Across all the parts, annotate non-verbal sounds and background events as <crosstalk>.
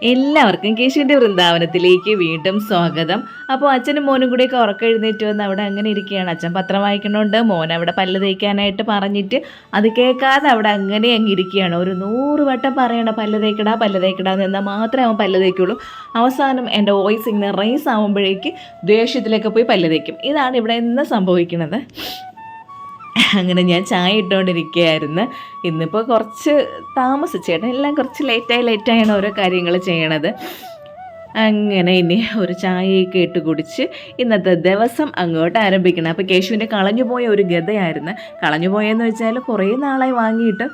എല്ലാവർക്കും കേശുവിന്റെ വൃന്ദാവനത്തിലേക്ക് വീണ്ടും സ്വാഗതം. അപ്പോൾ അച്ഛനും മോനും കൂടിയൊക്കെ ഉറക്കം എഴുന്നേറ്റ് വന്ന് അവിടെ അങ്ങനെ ഇരിക്കുകയാണ്. അച്ഛൻ പത്രം വായിക്കണോണ്ട് മോൻ അവിടെ പല്ല് തേക്കാനായിട്ട് പറഞ്ഞിട്ട് അത് കേൾക്കാതെ അവിടെ അങ്ങനെ അങ്ങ് ഇരിക്കുകയാണ്. ഒരു നൂറ് വട്ടം പറയണ പല്ല് തേക്കടാ പല്ല് തേക്കടാ എന്ന് എന്നാൽ മാത്രമേ അവൻ പല്ല് തേക്കുള്ളൂ. അവസാനം എന്റെ വോയിസ് ഇങ്ങനെ റൈസ് ആകുമ്പോഴേക്ക് ദേഷ്യത്തിലേക്ക് പോയി പല്ല് തേക്കും. ഇതാണ് ഇവിടെ ഇന്ന് സംഭവിക്കുന്നത്. അങ്ങനെ ഞാൻ ചായ ഇട്ടുകൊണ്ടിരിക്കുകയായിരുന്നു ഇന്നിപ്പോൾ കുറച്ച് താമസിച്ചേട്ടൻ എല്ലാം കുറച്ച് ലേറ്റായി ലേറ്റായാണ് ഓരോ കാര്യങ്ങൾ ചെയ്യണത്. അങ്ങനെ ഇനി ഒരു ചായയൊക്കെ ഇട്ട് കുടിച്ച് ഇന്നത്തെ ദിവസം അങ്ങോട്ട് ആരംഭിക്കണം. അപ്പോൾ കേശുവിന്റെ കളഞ്ഞുപോയ ഒരു ഗതയായിരുന്നു. കളഞ്ഞുപോയെന്ന് വെച്ചാൽ കുറേ നാളായി വാങ്ങിയിട്ട്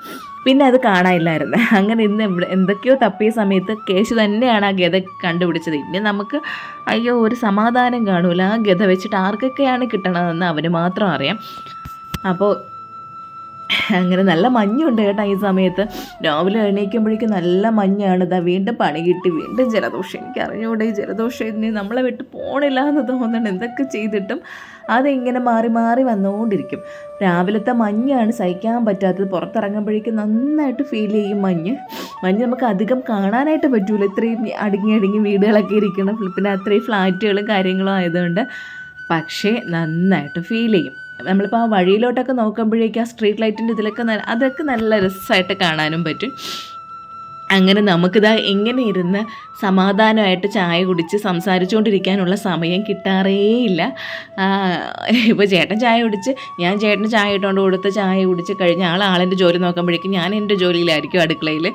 പിന്നെ അത് കാണാനില്ലായിരുന്നു. അങ്ങനെ ഇന്ന് ഇവിടെ എന്തൊക്കെയോ തപ്പിയ സമയത്ത് കേശു തന്നെയാണ് ആ ഗത കണ്ടുപിടിച്ചത്. ഇനി നമുക്ക് അയ്യോ ഒരു സമാധാനം കാണൂല. ആ ഗത വെച്ചിട്ട് ആർക്കൊക്കെയാണ് കിട്ടണതെന്ന് അവന് മാത്രം അറിയാം. അപ്പോൾ അങ്ങനെ നല്ല മഞ്ഞുണ്ട് കേട്ടോ ഈ സമയത്ത്. രാവിലെ എണീക്കുമ്പോഴേക്കും നല്ല മഞ്ഞാണ്. ഇതാ വീണ്ടും പണി കിട്ടി. വീണ്ടും ജലദോഷം. എനിക്ക് അറിഞ്ഞൂടെ ഈ ജലദോഷം ഇനി നമ്മളെ വിട്ട് പോണില്ല എന്ന് തോന്നണം എന്തൊക്കെ ചെയ്തിട്ടും അതിങ്ങനെ മാറി മാറി വന്നുകൊണ്ടിരിക്കും. രാവിലത്തെ മഞ്ഞാണ് സഹിക്കാൻ പറ്റാത്തത്. പുറത്തിറങ്ങുമ്പോഴേക്കും നന്നായിട്ട് ഫീൽ ചെയ്യും മഞ്ഞ്. മഞ്ഞ് നമുക്ക് അധികം കാണാനായിട്ട് പറ്റൂല. ഇത്രയും അടുങ്ങി അടുങ്ങി വീടുകളൊക്കെ ഇരിക്കണം പിന്നെ അത്രയും ഫ്ലാറ്റുകളും കാര്യങ്ങളും ആയതുകൊണ്ട്. പക്ഷേ നന്നായിട്ട് ഫീൽ ചെയ്യും. നമ്മളിപ്പോൾ ആ വഴിയിലോട്ടൊക്കെ നോക്കുമ്പോഴേക്കും ആ സ്ട്രീറ്റ് ലൈറ്റിന്റെ ഇതിലൊക്കെ അതൊക്കെ നല്ല രസമായിട്ട് കാണാനും പറ്റും. അങ്ങനെ നമുക്കിതാ എങ്ങനെ ഇരുന്ന് സമാധാനമായിട്ട് ചായ കുടിച്ച് സംസാരിച്ചുകൊണ്ടിരിക്കാനുള്ള സമയം കിട്ടാറേയില്ല. ഇപ്പോൾ ചേട്ടൻ ചായ കുടിച്ച് ഞാൻ ചേട്ടന് ചായ ഇട്ടുകൊണ്ട് കൊടുത്ത് ചായ കുടിച്ച് കഴിഞ്ഞ ആൾ ആളിന്റെ ജോലി നോക്കുമ്പോഴേക്കും ഞാൻ എന്റെ ജോലിയിലായിരിക്കും അടുക്കളയിൽ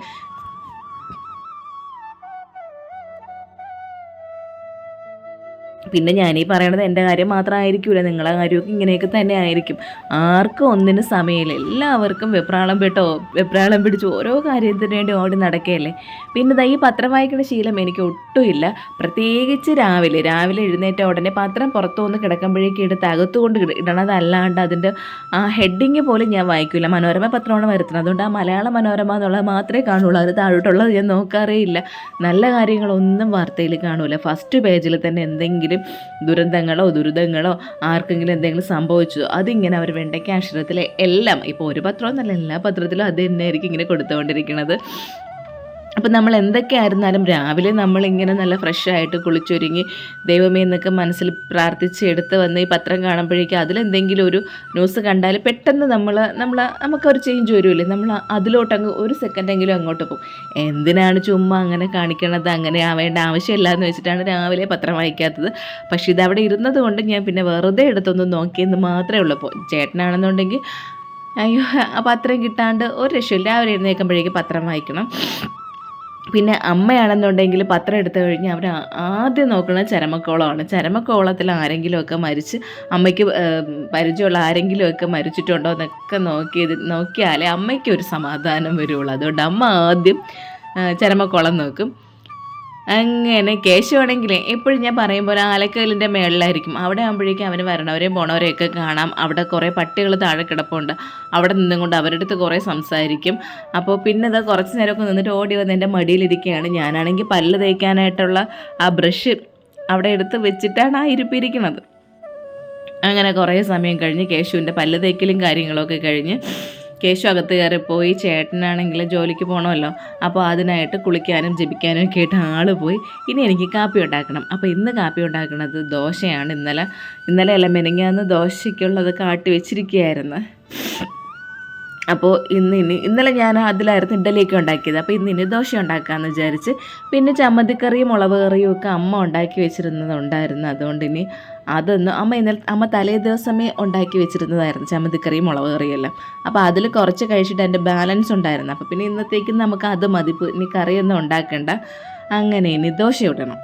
പിന്നെ ഞാനീ പറയണത് എന്റെ കാര്യം മാത്രമായിരിക്കില്ല നിങ്ങളുടെ കാര്യമൊക്കെ ഇങ്ങനെയൊക്കെ തന്നെ ആയിരിക്കും. ആർക്കും ഒന്നിനും സമയമില്ല. എല്ലാവർക്കും വെപ്രാളം പെട്ടോ വെപ്രാളം പിടിച്ച് ഓരോ കാര്യത്തിന് വേണ്ടി ഓടി നടക്കുകയല്ലേ? പിന്നെ ഈ പത്രം വായിക്കുന്ന ശീലം എനിക്ക് ഒട്ടുമില്ല പ്രത്യേകിച്ച് രാവിലെ. രാവിലെ എഴുന്നേറ്റ ഉടനെ പത്രം പുറത്തു വന്ന് കിടക്കുമ്പോഴേക്ക് എടുത്ത് അകത്തുകൊണ്ട് ഇടണതല്ലാണ്ട് അതിന്റെ ആ ഹെഡിങ് പോലും ഞാൻ വായിക്കില്ല മനോരമ പത്രമാണ് വരുത്തുന്നത്. അതുകൊണ്ട് ആ മലയാള മനോരമ എന്നുള്ളത് മാത്രമേ കാണുള്ളൂ. അത് താഴോട്ടുള്ളത് ഞാൻ നോക്കാറേ ഇല്ല. നല്ല കാര്യങ്ങളൊന്നും വാർത്തയിൽ കാണൂല. ഫസ്റ്റ് പേജിൽ തന്നെ എന്തെങ്കിലും ദുരന്തങ്ങളോ ദുരിതങ്ങളോ ആർക്കെങ്കിലും എന്തെങ്കിലും സംഭവിച്ചോ അതിങ്ങനെ അവർ വെണ്ടയ്ക്ക അക്ഷരത്തിലെ എല്ലാം ഇപ്പോൾ ഒരു പത്രമൊന്നല്ല എല്ലാ പത്രത്തിലും അത് തന്നെയായിരിക്കും ഇങ്ങനെ കൊടുത്തുകൊണ്ടിരിക്കുന്നത്. അപ്പം നമ്മൾ എന്തൊക്കെ ആയിരുന്നാലും രാവിലെ നമ്മളിങ്ങനെ നല്ല ഫ്രഷായിട്ട് കുളിച്ചൊരുങ്ങി ദൈവമേ എന്നൊക്കെ മനസ്സിൽ പ്രാർത്ഥിച്ച് എടുത്ത് വന്ന് ഈ പത്രം കാണുമ്പോഴേക്കും അതിലെന്തെങ്കിലും ഒരു ന്യൂസ് കണ്ടാൽ പെട്ടെന്ന് നമ്മൾ നമ്മൾ നമുക്കൊരു ചേഞ്ച് വരുമല്ലേ നമ്മൾ അതിലോട്ടങ്ങ് ഒരു സെക്കൻഡെങ്കിലും അങ്ങോട്ട് പോകും. എന്തിനാണ് ചുമ്മാ അങ്ങനെ കാണിക്കണത്? അങ്ങനെ ആവേണ്ട ആവശ്യമില്ല എന്ന് വെച്ചിട്ടാണ് രാവിലെ പത്രം വായിക്കാത്തത്. പക്ഷേ ഇതവിടെ ഇരുന്നത് കൊണ്ട് ഞാൻ പിന്നെ വെറുതെ എടുത്തൊന്ന് നോക്കിയെന്ന് മാത്രമേ ഉള്ളൂ. അപ്പോൾ ചേട്ടനാണെന്നുണ്ടെങ്കിൽ അയ്യോ പത്രം കിട്ടാണ്ട് ഒരു രക്ഷയില്ല. രാവിലെ എഴുന്നേൽക്കുമ്പോഴേക്കും പത്രം വായിക്കണം. പിന്നെ അമ്മയാണെന്നുണ്ടെങ്കിൽ പത്രം എടുത്തു കഴിഞ്ഞാൽ അവർ ആദ്യം നോക്കുന്നത് ചരമക്കോളമാണ്. ചരമക്കോളത്തിൽ ആരെങ്കിലുമൊക്കെ മരിച്ച് അമ്മയ്ക്ക് പരിചയമുള്ള ആരെങ്കിലുമൊക്കെ മരിച്ചിട്ടുണ്ടോ എന്നൊക്കെ നോക്കിയത് നോക്കിയാലേ അമ്മയ്ക്ക് ഒരു സമാധാനം വരുള്ളൂ. അതുകൊണ്ട് അമ്മ ആദ്യം ചരമക്കോളം നോക്കും. അങ്ങനെ കേശുവാണെങ്കിലേ എപ്പോഴും ഞാൻ പറയും പോലെ ആലക്കലിന്റെ മേളിലായിരിക്കും. അവിടെ ആകുമ്പോഴേക്കും അവന് വരണവരെയും പോണവരെയൊക്കെ കാണാം. അവിടെ കുറേ പട്ടികൾ താഴെ കിടപ്പുണ്ട്. അവിടെ നിന്നുകൊണ്ട് അവരുടെ അടുത്ത് കുറേ സംസാരിക്കും. അപ്പോൾ പിന്നെ അത് കുറച്ച് നേരമൊക്കെ നിന്നിട്ട് ഓടി വന്ന് എന്റെ മടിയിലിരിക്കുകയാണ്. ഞാനാണെങ്കിൽ പല്ല് തേക്കാനായിട്ടുള്ള ആ ബ്രഷ് അവിടെ എടുത്ത് വെച്ചിട്ടാണ് ആ ഇരിപ്പിരിക്കുന്നത് അങ്ങനെ കുറേ സമയം കഴിഞ്ഞ് കേശുവിന്റെ പല്ല് തേക്കലും കാര്യങ്ങളൊക്കെ കഴിഞ്ഞ് കേശു അകത്ത് കയറി പോയി ചേട്ടനാണെങ്കിൽ ജോലിക്ക് പോകണമല്ലോ അപ്പോൾ അതിനായിട്ട് കുളിക്കാനും ജപിക്കാനും ഒക്കെ ആയിട്ട് ആൾ പോയി. ഇനി എനിക്ക് കാപ്പി ഉണ്ടാക്കണം. അപ്പോൾ ഇന്ന് കാപ്പി ഉണ്ടാക്കുന്നത് ദോശയാണ്. ഇന്നലെ ഇന്നലെ അല്ല മെനങ്ങാന്ന് ദോശയ്ക്കുള്ളത് കാട്ടി വെച്ചിരിക്കുകയായിരുന്നു. അപ്പോൾ ഇന്ന് ഇനി ഇന്നലെ ഞാൻ അതിലായിരുന്നു ഇഡലിയൊക്കെ ഉണ്ടാക്കിയത്. അപ്പോൾ ഇന്ന് ഇനി ദോശ ഉണ്ടാക്കാമെന്ന് വിചാരിച്ച് പിന്നെ ചമ്മന്തിക്കറിയും മുളക് കറിയും ഒക്കെ അമ്മ ഉണ്ടാക്കി വെച്ചിരുന്നതുണ്ടായിരുന്നു അതുകൊണ്ട് ഇനി അതൊന്ന് അമ്മ ഇന്നലെ അമ്മ തലേ ദിവസമേ ഉണ്ടാക്കി വെച്ചിരുന്നതായിരുന്നു ചമ്മന്തിക്കറിയും മുളക് കറിയും എല്ലാം. അപ്പോൾ അതിൽ കുറച്ച് കഴിച്ചിട്ട് എന്റെ ബാലൻസ് ഉണ്ടായിരുന്നു. അപ്പോൾ പിന്നെ ഇന്നത്തേക്ക് നമുക്ക് അത് മതി. ഇനി കറിയൊന്നും ഉണ്ടാക്കണ്ട. അങ്ങനെ ഇനി ദോശ ഇടണം.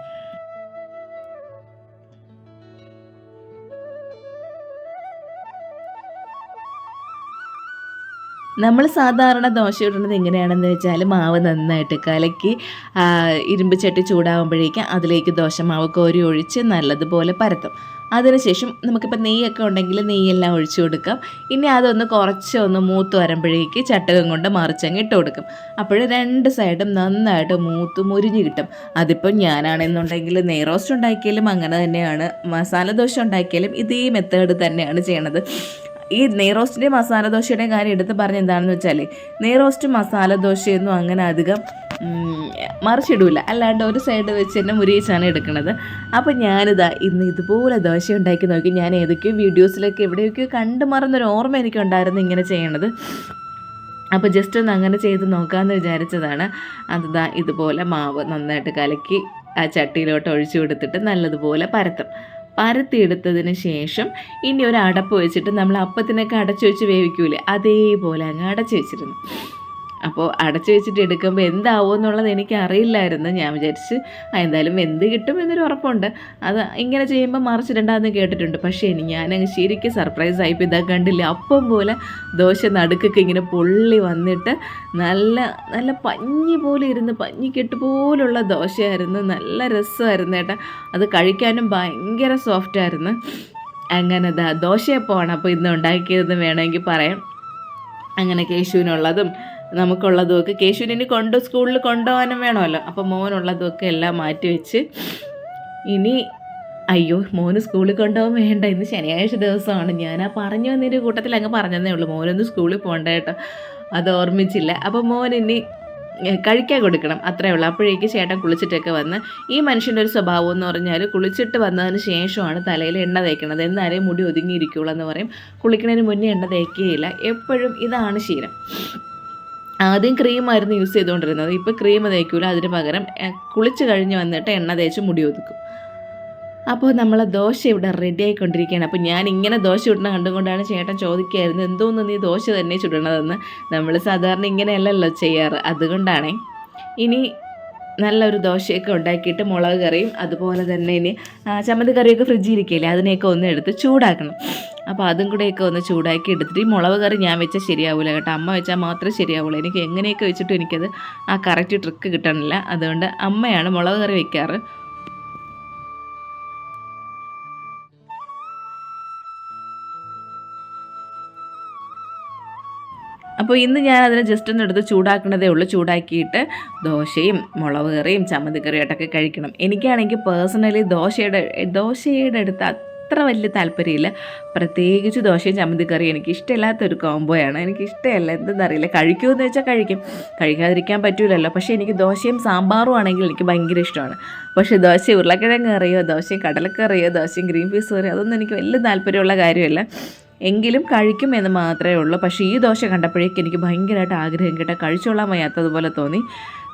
നമ്മൾ സാധാരണ ദോശ ഇടുന്നത് എങ്ങനെയാണെന്ന് വെച്ചാൽ മാവ് നന്നായിട്ട് കലക്കി ഇരുമ്പ് ചട്ടി ചൂടാകുമ്പോഴേക്കും അതിലേക്ക് ദോശമാവ് കോരി ഒഴിച്ച് നല്ലതുപോലെ പരത്തും. അതിനുശേഷം നമുക്കിപ്പോൾ നെയ്യൊക്കെ ഉണ്ടെങ്കിൽ നെയ്യെല്ലാം ഒഴിച്ചു കൊടുക്കാം. ഇനി അതൊന്ന് കുറച്ച് ഒന്ന് മൂത്ത് വരുമ്പോഴേക്ക് ചട്ടകം കൊണ്ട് മറിച്ചങ്ങ് ഇട്ട് കൊടുക്കും. അപ്പോൾ രണ്ട് സൈഡും നന്നായിട്ട് മൂത്ത് മുരിഞ്ഞ് കിട്ടും. അതിപ്പോൾ ഞാനാണെന്നുണ്ടെങ്കിൽ നെയ് റോസ്റ്റ് ഉണ്ടാക്കിയാലും അങ്ങനെ തന്നെയാണ്. മസാല ദോശ ഉണ്ടാക്കിയാലും ഇതേ മെത്തേഡ് തന്നെയാണ് ചെയ്യണത്. ഈ നെയ്റോസ്റ്റിന്റെ മസാല ദോശയുടെ കാര്യം എടുത്ത് പറഞ്ഞ എന്താണെന്ന് വെച്ചാൽ നെയ്റോസ്റ്റ് മസാല ദോശയൊന്നും അങ്ങനെ അധികം മറിച്ചിടൂല. അല്ലാണ്ട് ഒരു സൈഡ് വെച്ച് തന്നെ മുരിയിച്ചാണ് എടുക്കുന്നത് അപ്പോൾ ഞാനിതാ ഇന്ന് ഇതുപോലെ ദോശ ഉണ്ടാക്കി നോക്കി. ഞാൻ ഏതൊക്കെയോ വീഡിയോസിലൊക്കെ എവിടെയൊക്കെയോ കണ്ടു മറന്നൊരു ഓർമ്മ എനിക്കുണ്ടായിരുന്നു ഇങ്ങനെ ചെയ്യണത്. അപ്പോൾ ജസ്റ്റ് ഒന്ന് അങ്ങനെ ചെയ്ത് നോക്കാമെന്ന് വിചാരിച്ചതാണ്. അതാ ഇതുപോലെ മാവ് നന്നായിട്ട് കലക്കി ആ ചട്ടിയിലോട്ട് ഒഴിച്ചു കൊടുത്തിട്ട് നല്ലതുപോലെ പരത്തും. പരത്തിയെടുത്തതിന് ശേഷം ഇനി ഒരു അടപ്പ് വെച്ചിട്ട് നമ്മൾ അപ്പത്തിനൊക്കെ അടച്ചു വെച്ച് വേവിക്കൂലേ? അതേപോലെ അങ്ങ് അടച്ചു വെച്ചിരുന്നു. അപ്പോൾ അടച്ചു വെച്ചിട്ട് എടുക്കുമ്പോൾ എന്താവും എന്നുള്ളത് എനിക്ക് അറിയില്ലായിരുന്നു ഞാൻ വിചാരിച്ച് എന്തായാലും എന്ത് കിട്ടും എന്നൊരു ഉറപ്പുണ്ട്. അത് ഇങ്ങനെ ചെയ്യുമ്പോൾ മറിച്ചിട്ടുണ്ടാകുന്ന കേട്ടിട്ടുണ്ട്. പക്ഷേ ഇനി ഞാനങ്ങ് ശരിക്കും സർപ്രൈസ് ആയിപ്പോൾ ഇതാ കണ്ടില്ല അപ്പം പോലെ ദോശ നടുക്കൊക്കെ ഇങ്ങനെ പൊള്ളി വന്നിട്ട് നല്ല നല്ല പഞ്ഞി പോലെ ഇരുന്ന് പഞ്ഞിക്കെട്ട് പോലുള്ള ദോശയായിരുന്നു. നല്ല രസമായിരുന്നു ഏട്ടാ. അത് കഴിക്കാനും ഭയങ്കര സോഫ്റ്റായിരുന്നു. അങ്ങനെ ദോശയപ്പമാണ് അപ്പോൾ ഇന്ന് ഉണ്ടാക്കിയതെന്ന് വേണമെങ്കിൽ പറയാം. അങ്ങനെ കേശുവിനുള്ളതും നമുക്കുള്ളതും ഒക്കെ കേശുവിന് കൊണ്ട് സ്കൂളിൽ കൊണ്ടുപോകാനും വേണമല്ലോ. അപ്പോൾ മോനുള്ളതും ഒക്കെ എല്ലാം മാറ്റി വെച്ച് ഇനി അയ്യോ മോന് സ്കൂളിൽ കൊണ്ടുപോകാൻ വേണ്ട. ഇന്ന് ശനിയാഴ്ച ദിവസമാണ്. ഞാൻ ആ പറഞ്ഞു വന്നതിന്റെ കൂട്ടത്തിൽ അങ്ങ് പറഞ്ഞതേ ഉള്ളൂ. മോനൊന്ന് സ്കൂളിൽ പോകണ്ട കേട്ടോ. അത് ഓർമ്മിച്ചില്ല. അപ്പോൾ മോൻ ഇനി കഴിക്കാൻ കൊടുക്കണം. അത്രേ ഉള്ളൂ. അപ്പോഴേക്ക് ചേട്ടൻ കുളിച്ചിട്ടൊക്കെ വന്ന് ഈ മനുഷ്യന്റെ ഒരു സ്വഭാവം എന്ന് പറഞ്ഞാൽ കുളിച്ചിട്ട് വന്നതിന് ശേഷമാണ് തലയിൽ എണ്ണ തേക്കണത്. എന്നാലേ മുടി ഒതുങ്ങിയിരിക്കുള്ളൂ എന്ന് പറയും. കുളിക്കുന്നതിന് മുന്നേ എണ്ണ തേക്കുകയില്ല എപ്പോഴും ഇതാണ് ശീലം. ആദ്യം ക്രീമായിരുന്നു യൂസ് ചെയ്തുകൊണ്ടിരുന്നത്. ഇപ്പോൾ ക്രീം തേക്കൂല. അതിന് പകരം കുളിച്ച് കഴിഞ്ഞ് വന്നിട്ട് എണ്ണ തേച്ച് മുടി ഒതുക്കും അപ്പോൾ നമ്മളെ ദോശ ഇവിടെ റെഡി ആയിക്കൊണ്ടിരിക്കുകയാണ്. അപ്പോൾ ഞാൻ ഇങ്ങനെ ദോശ ഇടുന്ന കണ്ടുകൊണ്ടാണ് ചേട്ടൻ ചോദിക്കുകയായിരുന്നു എന്തോന്ന് നീ ദോശ തന്നെ ചുടണതെന്ന്? നമ്മൾ സാധാരണ ഇങ്ങനെയല്ലല്ലോ ചെയ്യാറ്. അതുകൊണ്ടാണേ. ഇനി നല്ലൊരു ദോശയൊക്കെ ഉണ്ടാക്കിയിട്ട് മുളക് കറിയും അതുപോലെ തന്നെ ഇനി ചമ്മന്തി കറിയൊക്കെ ഫ്രിഡ്ജിൽ ഇരിക്കില്ലേ അതിനെയൊക്കെ ഒന്ന് എടുത്ത് ചൂടാക്കണം. അപ്പോൾ അതും കൂടെയൊക്കെ ഒന്ന് ചൂടാക്കി എടുത്തിട്ട് ഈ മുളക് കറി ഞാൻ വെച്ചാൽ ശരിയാവില്ല കേട്ടോ. അമ്മ വെച്ചാൽ മാത്രമേ ശരിയാവുള്ളൂ. എനിക്ക് എങ്ങനെയൊക്കെ വെച്ചിട്ടും എനിക്കത് ആ കറക്റ്റ് ട്രിക്ക് കിട്ടണില്ല. അതുകൊണ്ട് അമ്മയാണ് മുളക് കറി വെക്കാറ്. അപ്പോൾ ഇന്ന് ഞാൻ അതിനെ ജസ്റ്റ് ഒന്ന് എടുത്ത് ചൂടാക്കണതേ ഉള്ളൂ. ചൂടാക്കിയിട്ട് ദോശയും മുളക് കറിയും ചമ്മന്തി കറിയായിട്ടൊക്കെ കഴിക്കണം. എനിക്കാണെങ്കിൽ പേഴ്സണലി ദോശയുടെ ദോശയുടെ അടുത്ത് അത്ര വലിയ താല്പര്യമില്ല. പ്രത്യേകിച്ച് ദോശയും ചമ്മന്തി കറിയും എനിക്ക് ഇഷ്ടമില്ലാത്തൊരു കോംബോയാണ്. എനിക്ക് ഇഷ്ടമല്ല എന്തെന്നറിയില്ല. കഴിക്കുമെന്ന് വെച്ചാൽ കഴിക്കും. കഴിക്കാതിരിക്കാൻ പറ്റൂലല്ലോ. പക്ഷേ എനിക്ക് ദോശയും സാമ്പാറും ആണെങ്കിൽ എനിക്ക് ഭയങ്കര ഇഷ്ടമാണ്. പക്ഷേ ദോശ ഉരുളക്കിഴങ്ങ് കറിയോ ദോശയും കടലക്കറിയോ ദോശയും ഗ്രീൻ പീസ് കറിയോ അതൊന്നും എനിക്ക് വലിയ താല്പര്യമുള്ള കാര്യമല്ല. എങ്കിലും കഴിക്കും എന്ന് മാത്രമേ ഉള്ളൂ. പക്ഷേ ഈ ദോശ കണ്ടപ്പോഴേക്കും എനിക്ക് ഭയങ്കരമായിട്ട് ആഗ്രഹം കേട്ട. കഴിച്ചോളാൻ വയ്യാത്തതുപോലെ തോന്നി.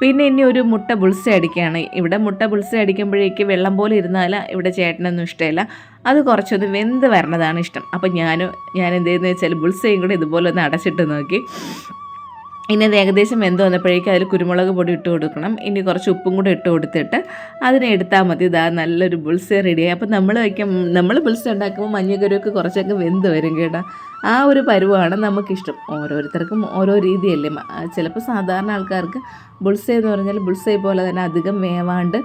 പിന്നെ ഇനി ഒരു മുട്ട ബുൾസ അടിക്കുകയാണ് ഇവിടെ മുട്ട ബുൾസ അടിക്കുമ്പോഴേക്ക് വെള്ളം പോലെ ഇരുന്നാൽ ഇവിടെ ചേട്ടനൊന്നും ഇഷ്ടമില്ല. അത് കുറച്ചൊന്ന് വെന്ത് വരണതാണ് ഇഷ്ടം. അപ്പം ഞാനും ഞാൻ എന്ത് ചെയ്യുന്നത് വെച്ചാൽ ബുൾസയും കൂടെ ഇതുപോലെ ഒന്ന് അടച്ചിട്ട് നോക്കി. ഇനി അത് ഏകദേശം വെന്ത് വന്നപ്പോഴേക്കും അതിൽ കുരുമുളക് പൊടി ഇട്ട് കൊടുക്കണം. ഇനി കുറച്ച് ഉപ്പും കൂടെ ഇട്ട് കൊടുത്തിട്ട് അതിനെ എടുത്താൽ മതി. ഇതാ നല്ലൊരു ബുൾസ റെഡിയായി അപ്പം നമ്മൾ വയ്ക്കും നമ്മൾ ബുൾസ ഉണ്ടാക്കുമ്പോൾ മഞ്ഞക്കരുവൊക്കെ കുറച്ചൊക്കെ വെന്ത് വരും കേട്ടോ. ആ ഒരു പരുവമാണ് നമുക്കിഷ്ടം. ഓരോരുത്തർക്കും ഓരോ രീതിയല്ലേ. ചിലപ്പോൾ സാധാരണ ആൾക്കാർക്ക് ബുൾസ എന്ന് പറഞ്ഞാൽ ബുൾസ പോലെ തന്നെ അധികം വേവാണ്ട്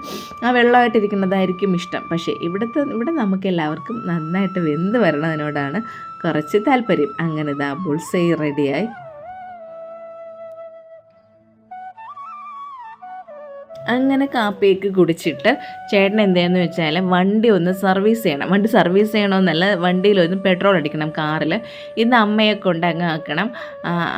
ആ വെള്ളമായിട്ടിരിക്കുന്നതായിരിക്കും ഇഷ്ടം. പക്ഷേ ഇവിടുത്തെ ഇവിടെ നമുക്ക് എല്ലാവർക്കും നന്നായിട്ട് വെന്ത് വരണതിനോടാണ് കുറച്ച് താല്പര്യം. അങ്ങനെ ഇതാ ബുൾസൈ റെഡിയായി അങ്ങനെ കാപ്പിയൊക്കെ കുടിച്ചിട്ട് ചേട്ടൻ എന്താന്ന് വെച്ചാൽ വണ്ടി ഒന്ന് സർവീസ് ചെയ്യണം. വണ്ടി സർവീസ് ചെയ്യണമെന്നല്ല വണ്ടിയിലൊന്ന് പെട്രോൾ അടിക്കണം കാറിൽ ഇന്ന് അമ്മയെ കൊണ്ട് അങ്ങ് ആക്കണം.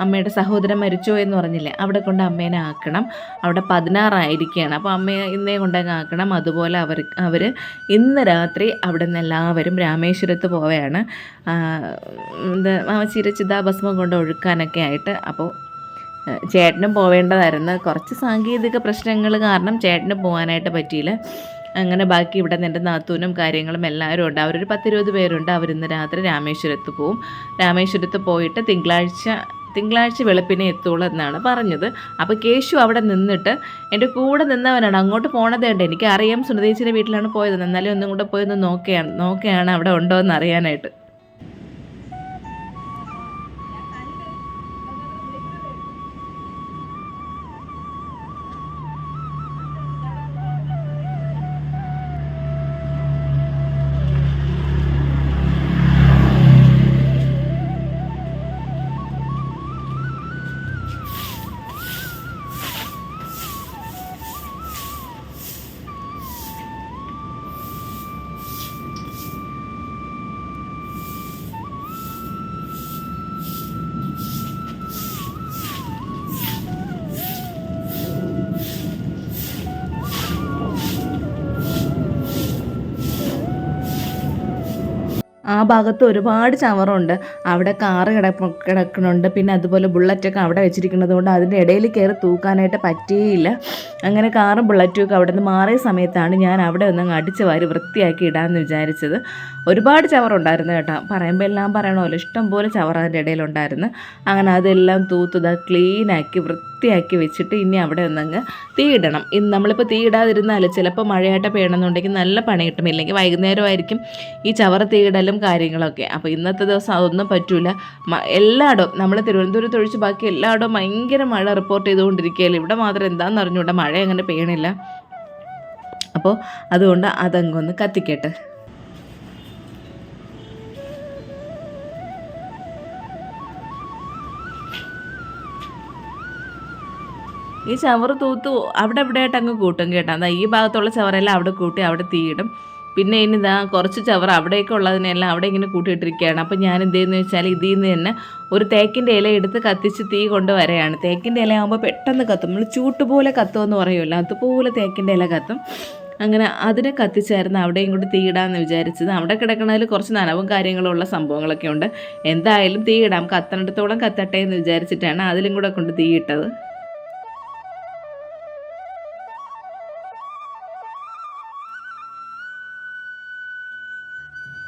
അമ്മയുടെ സഹോദരൻ മരിച്ചോ എന്ന് പറഞ്ഞില്ലേ അവിടെ കൊണ്ട് അമ്മേനെ ആക്കണം. അവിടെ പതിനാറായിരിക്കുകയാണ് അപ്പോൾ അമ്മയെ ഇന്നേ കൊണ്ട് അങ്ങ് ആക്കണം. അതുപോലെ അവർ അവർ ഇന്ന് രാത്രി അവിടെ നിന്ന് എല്ലാവരും രാമേശ്വരത്ത് പോവുകയാണ് ആ, ചിരച്ചിതാഭസ്മം ചിര ചിതാഭസ്മം കൊണ്ട് ഒഴുക്കാനൊക്കെ ആയിട്ട് അപ്പോൾ ചേട്ടനും പോവേണ്ടതായിരുന്നു. കുറച്ച് സാങ്കേതിക പ്രശ്നങ്ങൾ കാരണം ചേട്ടന് പോകാനായിട്ട് പറ്റിയില്ല. അങ്ങനെ ബാക്കി ഇവിടെ നിന്ന് എന്റെ നാത്തൂനും കാര്യങ്ങളും എല്ലാവരും ഉണ്ട്. അവരൊരു പത്തിരുപത് പേരുണ്ട്. അവരിന്ന് രാത്രി രാമേശ്വരത്ത് പോവും. രാമേശ്വരത്ത് പോയിട്ട് തിങ്കളാഴ്ച തിങ്കളാഴ്ച വെളുപ്പിനെ എത്തുള്ളൂ എന്നാണ് പറഞ്ഞത്. അപ്പോൾ കേശു അവിടെ നിന്നിട്ട് എന്റെ കൂടെ നിന്നവനാണ്. അങ്ങോട്ട് പോണതേ ഉണ്ട്. എനിക്കറിയാം സുനദേച്ചിയുടെ വീട്ടിലാണ് പോയത്. എന്നാലും ഒന്നും കൂടെ പോയി ഒന്ന് നോക്കുകയാണ് നോക്കുകയാണ് അവിടെ ഉണ്ടോ എന്ന് അറിയാനായിട്ട്. ആ ഭാഗത്ത് ഒരുപാട് ചവറുണ്ട്. അവിടെ കാറ് കിടപ്പ് കിടക്കുന്നുണ്ട്. പിന്നെ അതുപോലെ ബുള്ളറ്റൊക്കെ അവിടെ വെച്ചിരിക്കുന്നത് കൊണ്ട് അതിന്റെ ഇടയിൽ കയറി തൂക്കാനായിട്ട് പറ്റിയില്ല. അങ്ങനെ കാറും ബുള്ളറ്റും ഒക്കെ അവിടെ നിന്ന് മാറിയ സമയത്താണ് ഞാൻ അവിടെ ഒന്ന് അടിച്ച് വാരി വൃത്തിയാക്കി ഇടാമെന്ന് വിചാരിച്ചത്. ഒരുപാട് ചവറുണ്ടായിരുന്നു കേട്ടോ. പറയുമ്പോൾ എല്ലാം പറയണമല്ലോ ഇഷ്ടംപോലെ ചവർ അതിന്റെ ഇടയിലുണ്ടായിരുന്നു. അങ്ങനെ അതെല്ലാം തൂത്തുത ക്ലീനാക്കി വൃത്തിയാക്കി വെച്ചിട്ട് ഇനി അവിടെ ഒന്നങ്ങ് തീയിടണം ഇന്ന് നമ്മളിപ്പോൾ തീയിടാതിരുന്നാൽ ചിലപ്പോൾ മഴയായിട്ട് പെയ്യണമെന്നുണ്ടെങ്കിൽ നല്ല പണി കിട്ടും. ഇല്ലെങ്കിൽ വൈകുന്നേരമായിരിക്കും ഈ ചവർ തീയിടലും കാര്യങ്ങളൊക്കെ. അപ്പോൾ ഇന്നത്തെ ദിവസം അതൊന്നും പറ്റൂല. എല്ലായിടവും നമ്മൾ തിരുവനന്തപുരത്ത് ഒഴിച്ച് ബാക്കി എല്ലായിടവും ഭയങ്കര മഴ റിപ്പോർട്ട് ചെയ്തുകൊണ്ടിരിക്കുകയല്ലേ. ഇവിടെ മാത്രം എന്താണെന്ന് അറിഞ്ഞൂടാ മഴ അങ്ങനെ പെയ്യണില്ല. അപ്പോൾ അതുകൊണ്ട് അതങ്ങൊന്ന് കത്തിക്കട്ടെ. ഈ ചവറ് തൂത്ത് അവിടെ ഇവിടെ ആയിട്ട് അങ്ങ് കൂട്ടും കേട്ടോ. അതാ ഈ ഭാഗത്തുള്ള ചവറെല്ലാം അവിടെ കൂട്ടി അവിടെ തീയിടും. പിന്നെ ഇനി ഇതാ കുറച്ച് ചവർ അവിടെയൊക്കെ ഉള്ളതിനെല്ലാം അവിടെ ഇങ്ങനെ കൂട്ടിയിട്ടിരിക്കുകയാണ്. അപ്പം ഞാൻ എന്ത് ചെയ്യുന്നത് വെച്ചാൽ ഇതിൽ നിന്ന് തന്നെ ഒരു തേക്കിന്റെ ഇല എടുത്ത് കത്തിച്ച് തീ കൊണ്ട് വരെയാണ്. തേക്കിന്റെ ഇല ആകുമ്പോൾ പെട്ടെന്ന് കത്തും. നമ്മൾ ചൂട്ട് പോലെ കത്തുമെന്ന് പറയുമല്ലോ. അതുപോലെ തേക്കിന്റെ ഇല കത്തും. അങ്ങനെ അതിനെ കത്തിച്ചായിരുന്നു അവിടെയും കൂടി തീയിടാമെന്ന് വിചാരിച്ചത്. അവിടെ കിടക്കുന്നതിൽ കുറച്ച് നനവും കാര്യങ്ങളുള്ള സംഭവങ്ങളൊക്കെ ഉണ്ട്. എന്തായാലും തീയിടാം കത്തണിടത്തോളം കത്തട്ടെ എന്ന് വിചാരിച്ചിട്ടാണ് അതിലും കൂടെ കൊണ്ട് തീയിട്ടത്